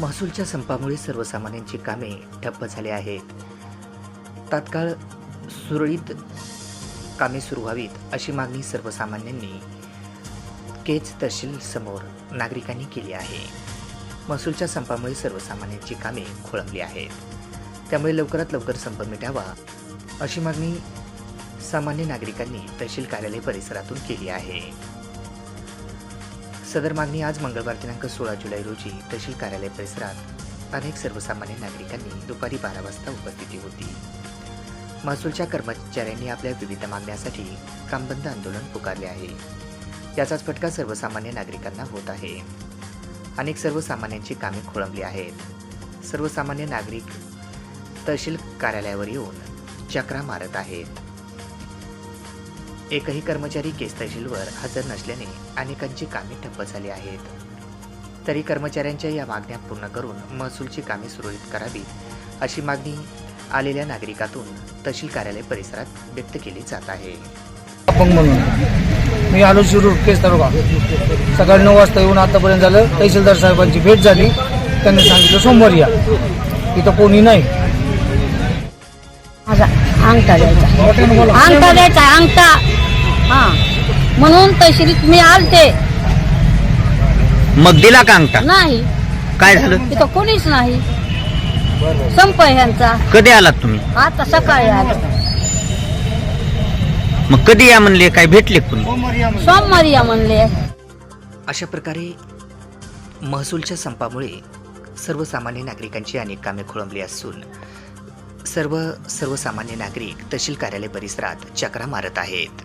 महसूलच्या संपामुळे सर्वसामान्यांची कामे ठप्प झाली आहेत. तात्काळ सुरळीत कामे सुरू व्हावीत अशी मागणी सर्वसामान्यांनी केज तहसील समोर नागरिकांनी केली आहे. महसूलच्या संपामुळे सर्वसामान्यांची कामे खोळंबली आहेत. त्यामुळे लवकरात लवकर संप मिटावा अशी मागणी सामान्य नागरिकांनी तहसील कार्यालय परिसरातून केली आहे. सदर मागणी आज मंगळवार दिनांक सोळा जुलै रोजी तहसील कार्यालय परिसरात अनेक सर्वसामान्य नागरिकांनी दुपारी बारा वाजता उपस्थिती होती. महसूलच्या कर्मचाऱ्यांनी आपल्या विविध मागण्यासाठी कामबंद आंदोलन पुकारले आहे. याचाच फटका सर्वसामान्य नागरिकांना होत आहे. अनेक सर्वसामान्यांची कामे खोळंबली आहेत. सर्वसामान्य नागरिक तहसील कार्यालयावर येऊन चक्रा मारत आहेत. एकही कर्मचारी केस तहसीलवर हजर नसल्याने अनेकांची कामे ठप्प झाली आहेत. तरी कर्मचाऱ्यांच्या या मागण्या पूर्ण करून महसूलची कामे सुरळीत करावी अशी मागणी आलेल्या नागरिकातून तहसील कार्यालय परिसरात व्यक्त केली जात आहे. अपंग म्हणून. मी आलो शिरूर केस तालुका. सकाळी नऊ वाजता येऊन आतापर्यंत झालं तहसीलदार साहेबांची भेट झाली. त्यांनी सांगितलं सोमवारी या. इथं कोणी नाही. माझा अंगठा द्यायचा. अंगठा द्यायचा अंगठा. हा. म्हणून तहसीलीत मी आलते. मग दिला का अंगठा? नाही. काय झालं? तिथं कोणीच नाही. संप आहे ह्यांचा कधी आलात तुम्ही? आता सकाळी आलो. मग कधी या म्हणले? काय भेटले का कुणी सोमवारी या म्हणले. अशा प्रकारे महसूलच्या संपामुळे सर्वसामान्य नागरिकांची अनेक कामे खोळंबली असून सर्व सर्वसामान्य नागरिक तहसील कार्यालय परिसरात चक्रा मारत आहेत.